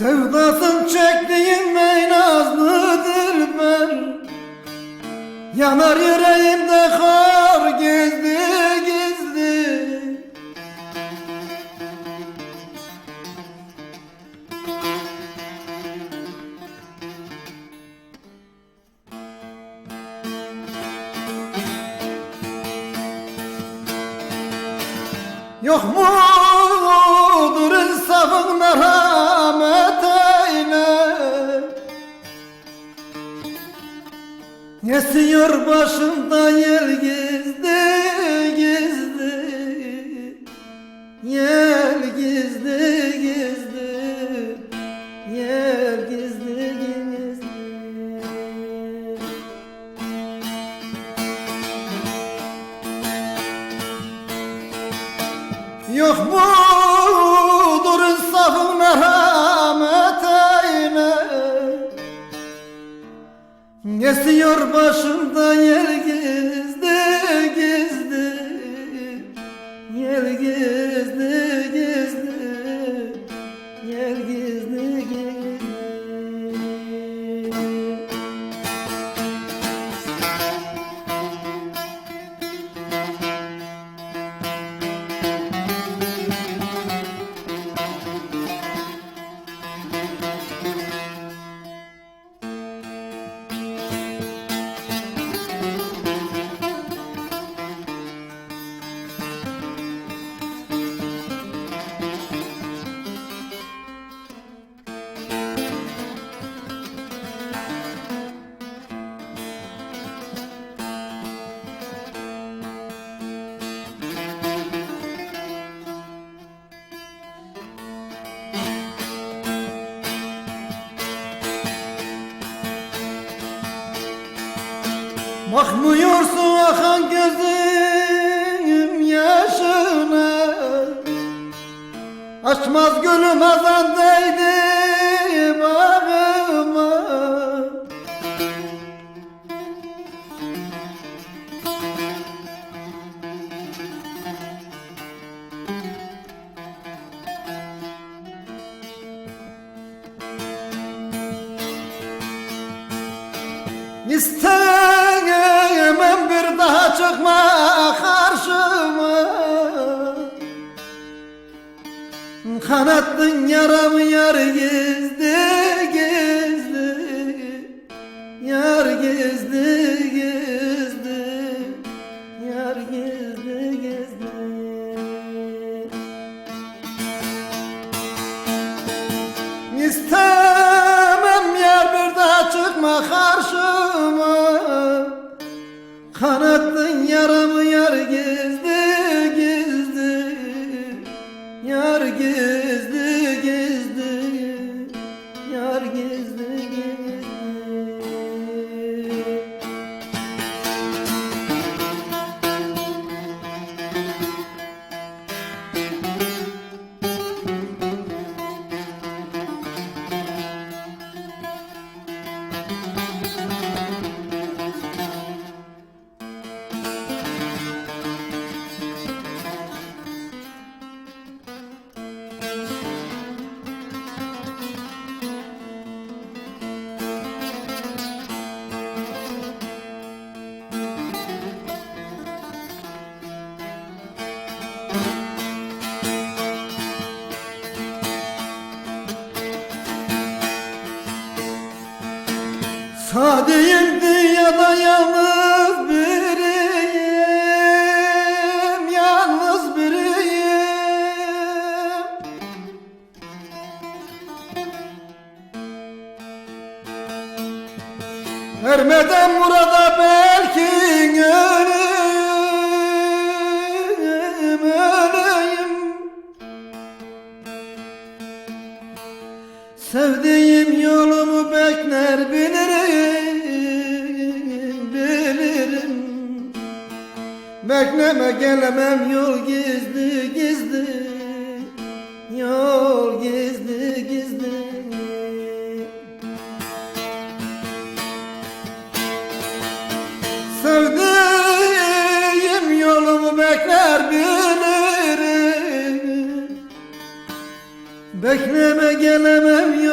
Sevdasın çektiğim en meynazlıdır ben? Yanar yüreğimde kar gizli gizli. Yok mudur insafın merhamet eyle Esiyor başımda yel gizli gizli. Yel gizli gizli. Yel gizli gizli. Yok mudur insafın merhamet Esiyor başımda yer Bakmıyorsun akan gözüm yaşına. Açmaz gülüm azan Kanattın yaramı yar gizli gizli. Yar gizli gizli. Yar gizli gizli. İstemem yer bir daha çıkma karşıma. Kanattın yaramı yar gizli gizli. Yar gizli Sadeyim dünyada yalnız Bekleme gelemem yol gizli gizli. Yol gizli gizli. Sevdiğim yolumu bekler bilirim. Bekleme gelemem